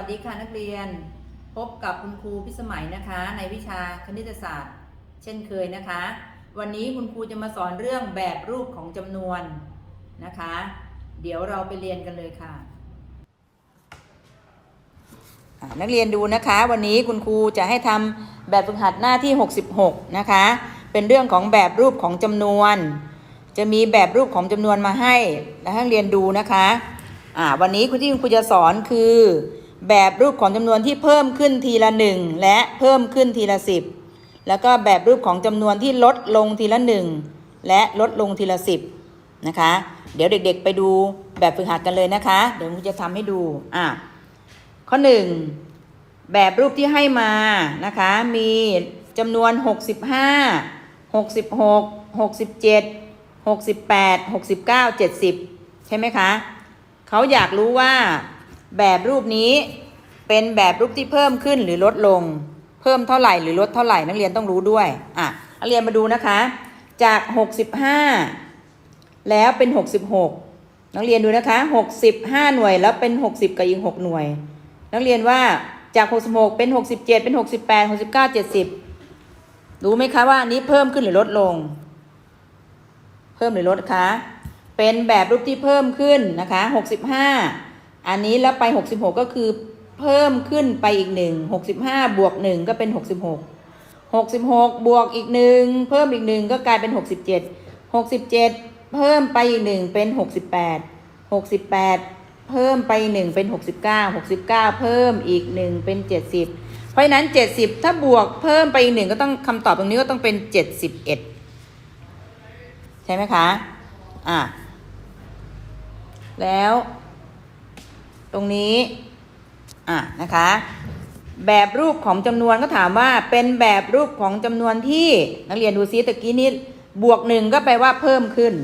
วัสดีค่ะนักเรียน พบกับคุณครูพิสมัยนะคะ ในวิชาคณิตศาสตร์ เช่นเคยนะคะ วันนี้คุณครูจะมาสอนเรื่องแบบรูปของจำนวนนะคะ เดี๋ยวเราไปเรียนกันเลยค่ะ นักเรียนดูนะคะ วันนี้คุณครูจะให้ทำแบบฝึกหัดหน้าที่ 66 นะคะ เป็นเรื่องของแบบรูปของจำนวน จะมีแบบรูปของจำนวนมาให้และให้นักเรียนดูนะคะวันนี้คุณที่คุณครูจะสอนคือ แบบรูปของจำนวนที่เพิ่มขึ้นทีละหนึ่งและเพิ่มขึ้นทีละสิบแล้วก็แบบรูปของจำนวนที่ลดลงทีละหนึ่งและลดลงทีละสิบนะคะ เดี๋ยวเด็กๆไปดูแบบฝึกหัดกันเลยนะคะ เดี๋ยวคุณจะทำให้ดูอะข้อหนึ่งแบบรูปที่ให้มานะคะ มีจำนวน 65 66 67 68 69 70 ใช่ไหมคะ เขาอยากรู้ว่า แบบรูปนี้เป็นแบบรูปที่เพิ่มขึ้นหรือลดลง เพิ่มเท่าไหร่หรือลดเท่าไหร่นักเรียนต้องรู้ด้วย อะนักเรียนมาดูนะคะ จาก 65 แล้วเป็น 66 นักเรียนดูนะคะ 65 หน่วยแล้วเป็น 60 กับอีก 6 หน่วย นักเรียนว่าจาก 66 เป็น 67 เป็น 68 69 70 รู้ไหมคะว่าอันนี้เพิ่มขึ้นหรือลดลง เพิ่มหรือลดคะ เป็นแบบรูปที่เพิ่มขึ้นนะคะ 65 อันนี้แล้วไป 66 ก็คือเพิ่มขึ้นไปอีกหนึ่ง65บห้าบวก1ก็เป็น66 66บหกหกสิบหกบวกอีกหนึ่งเพิ่มอีกหนึ่งก็กลายเป็น67 67เจ็ดหกสิบเจ็ดเพิ่มไปอีกหนึ่งเป็น68 68เพิ่มไปหนึ่งเป็น69 69เก้าหกสิบเก้าเพิ่มอีกหนึ่งเป็น70เพราะฉะนั้น70ถ้าบวกเพิ่มไปอีกหนึ่งก็ต้องคำตอบตรงนี้ก็ต้องเป็น71ใช่ไหมคะ อะ แล้ว ตรงนี้อะนะคะ แบบรูปของจำนวนก็ถามว่าเป็นแบบรูปของจำนวนที่นักเรียนดูซิตะกี้นี้บวกหนึ่งก็แปลว่าเพิ่มขึ้น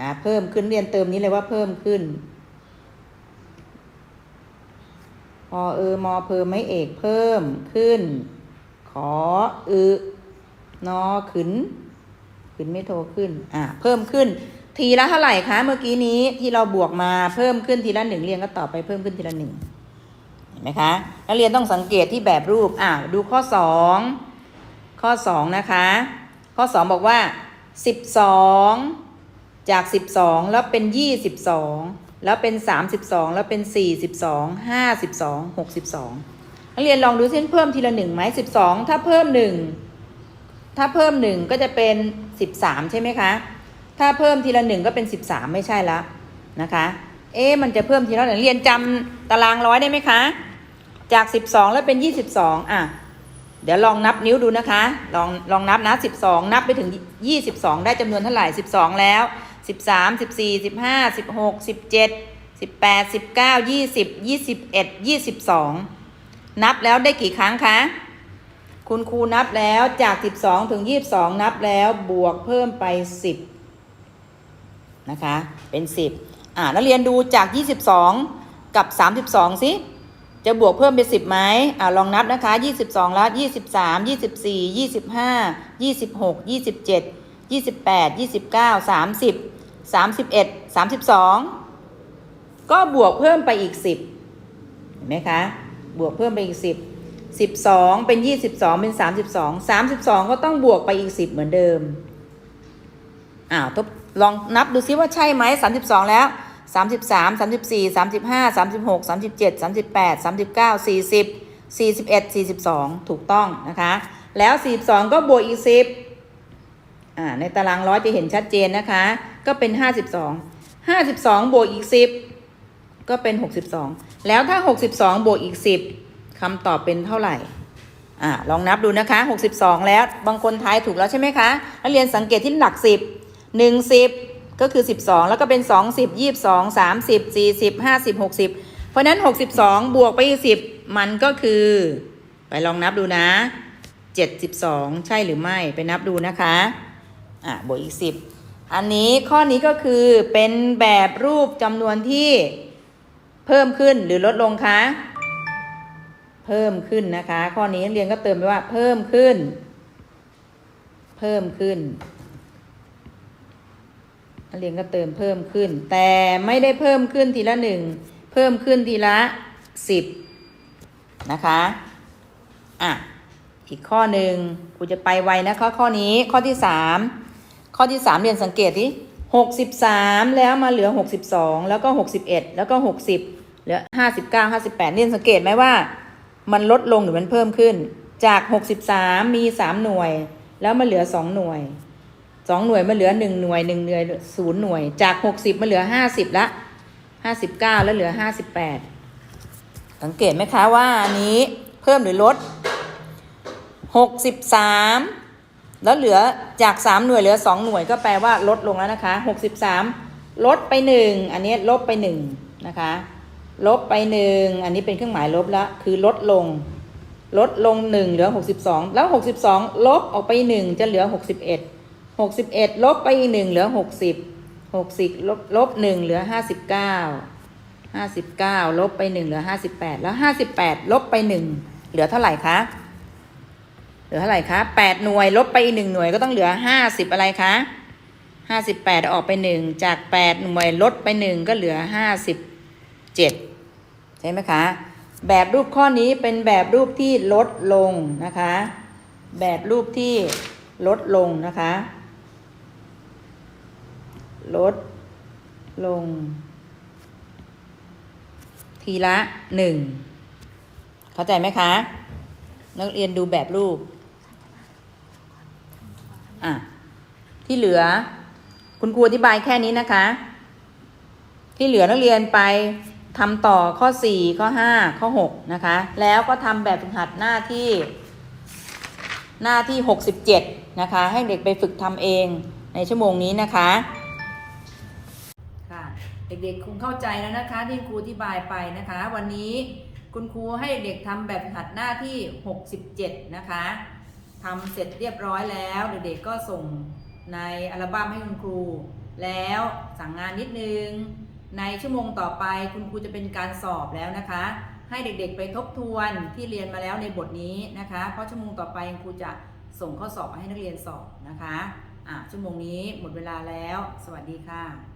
นะเพิ่มขึ้นเรียนเติมนี้เลยว่าเพิ่มขึ้นพอเออมอเพิ่มไม่เอกเพิ่มขึ้น ขออึนอขึ้น ขึ้นไม่โทรขึ้น อ่าเพิ่มขึ้น ทีละเท่าไหร่คะเมื่อกี้นี้ที่เราบวกมาเพิ่มขึ้นทีละหนึ่งเรียนก็ต่อไปเพิ่มขึ้นทีละหนึ่งเห็นไหมคะนักเรียนต้องสังเกตที่แบบรูปอ่าดูข้อสองข้อสองนะคะ ข้อสองบอกว่าสิบสองจากสิบสองแล้วเป็นยี่สิบสองแล้วเป็นสามสิบสองแล้วเป็นสี่สิบสองห้าสิบสองหกสิบสองนักเรียนลองดูเส้นเพิ่มทีละหนึ่งไหมสิบสองถ้าเพิ่มหนึ่งถ้าเพิ่มหนึ่งก็จะเป็นสิบสามใช่ไหมคะ ถ้าเพิ่มทีละหนึ่งก็เป็นสิบสามไม่ใช่ละนะคะ เอ๊มันจะเพิ่มทีละหนึ่งเรียนจำตารางร้อยได้ไหมคะ จากสิบสองแล้วเป็นยี่สิบสองอะ เดี๋ยวลองนับนิ้วดูนะคะ ลองลองนับนะสิบสองนับไปถึงยี่สิบสองได้จำนวนเท่าไหร่สิบสองแล้วสิบสามสิบสี่สิบห้าสิบหกสิบเจ็ดสิบแปดสิบเก้ายี่สิบยี่สิบเอ็ดยี่สิบสองนับแล้วได้กี่ครั้งคะคุณครูนับแล้วจาก 12 ถึง 22 นับแล้วบวกเพิ่มไป 10 นะคะ เป็น 10 อ่านักเรียนดูจาก 22 กับ 32 สิ จะบวกเพิ่มเป็น 10ไหมอ่าลองนับนะคะ 22 แล้ว 23 24 25 26 27 28 29 30 31 32 ก็บวกเพิ่มไปอีก 10 เห็นไหมคะ บวกเพิ่มไปอีก 10 12 เป็น 22 เป็น 32 32 ก็ต้องบวกไปอีก 10 เหมือนเดิม อ้าวทบ ลองนับดูซิว่าใช่ไหม32แล้ว33 34 35 36 37 38 39 40 41 42ถูกต้องนะคะ แล้ว42ก็บวกอีก10อ่าในตารางร้อยจะเห็นชัดเจนนะคะ ก็เป็น52 52บวกอีก10ก็เป็น62แล้วถ้า62บวกอีก10คำตอบเป็นเท่าไหร่อ่าลองนับดูนะคะ 62 แล้ว บางคนทายถูกแล้วใช่ไหมคะนักเรียนสังเกตที่หลัก 10 1 10ก็คือ 12 แล้วก็เป็น 20 22 30 40 50 60 เพราะนั้น 62 บวกไปอีก10 มันก็คือ ไปลองนับดูนะ 72 ใช่หรือไม่ไปนับดูนะคะ อ่าบวกอีก 10 อันนี้ข้อนี้ก็คือเป็นแบบรูปจำนวนที่เพิ่มขึ้นหรือลดลงคะ เพิ่มขึ้นนะคะ ข้อนี้นักเรียนก็เติมไปว่าเพิ่มขึ้น เพิ่มขึ้น นักเรียนก็เติมเพิ่มขึ้น แต่ไม่ได้เพิ่มขึ้นทีละหนึ่งเพิ่มขึ้นทีละสิบนะคะอะอีกข้อหนึ่งครูจะไปไวนะข้อข้อนี้ข้อที่สามข้อที่สามเรียนสังเกตที่หกสิบสามแล้วมาเหลือหกสิบสองแล้วก็หกสิบเอ็ดแล้วก็หกสิบเหลือห้าสิบเก้าห้าสิบแปดเรียนสังเกตไหมว่า มันลดลงหรือมันเพิ่มขึ้น จากหกสิบสามมีสามหน่วย แล้วมาเหลือสองหน่วย สองหน่วยมาเหลือหนึ่งหน่วยหนึ่งหน่วยศูนย์หน่วย จากหกสิบมาเหลือห้าสิบละห้าสิบเก้าแล้วเหลือห้าสิบแปดสังเกตไหมคะว่าอันนี้เพิ่มหรือลดหกสิบสามแล้วเหลือจากสามหน่วยเหลือสองหน่วยก็แปลว่าลดลงแล้วนะคะหกสิบสามลดไปหนึ่งอันนี้ลบไปหนึ่งนะคะ ลบไปหนึ่งอันนี้เป็นเครื่องหมายลบแล้วคือลดลง ลดลงหนึ่งเหลือหกสิบสองแล้วหกสิบสองลบออกไปหนึ่งจะเหลือหกสิบเอ็ด หกสิบเอ็ดลบไปอีกหนึ่งเหลือหกสิบหกสิบลบลบหนึ่งเหลือห้าสิบเก้าห้าสิบเก้าลบไปหนึ่งเหลือห้าสิบแปดแล้วห้าสิบแปดลบไปหนึ่งเหลือเท่าไหร่คะเหลือเท่าไหร่คะแปดหน่วยลบไปอีกหนึ่งหน่วยก็ต้องเหลือห้าสิบอะไรคะห้าสิบแปดออกไปหนึ่งจากแปดหน่วยลดไปหนึ่งก็เหลือห้าสิบเจ็ดใช่ไหมคะ แบบรูปข้อนี้เป็นแบบรูปที่ลดลงนะคะ แบบรูปที่ลดลงนะคะ ลด ลง ทีละหนึ่งเข้าใจไหมคะ นักเรียนดูแบบรูป อะ ที่เหลือ คุณครูอธิบายแค่นี้นะคะ ที่เหลือนักเรียนไปทำต่อข้อ 4 ข้อ 5 ข้อ 6 นะคะ แล้วก็ทำแบบฝึกหัดหน้าที่ หน้าที่ 67 นะคะ ให้เด็กไปฝึกทำเองในชั่วโมงนี้นะคะค่ะ เด็กๆคงเข้าใจแล้วนะคะ ที่ครูอธิบายไปนะคะ วันนี้คุณครูให้เด็กทำแบบฝึกหัดหน้าที่ 67 นะคะทำเสร็จเรียบร้อยแล้ว เด็กๆก็ส่งในอัลบั้มให้คุณครู แล้วสั่งงานนิดนึง ในชั่วโมงต่อไปคุณครูจะเป็นการสอบแล้วนะคะ ให้เด็กๆไปทบทวนที่เรียนมาแล้วในบทนี้นะคะ เพราะชั่วโมงต่อไปคุณครูจะส่งข้อสอบมาให้นักเรียนสอบนะคะอะชั่วโมงนี้หมดเวลาแล้ว สวัสดีค่ะ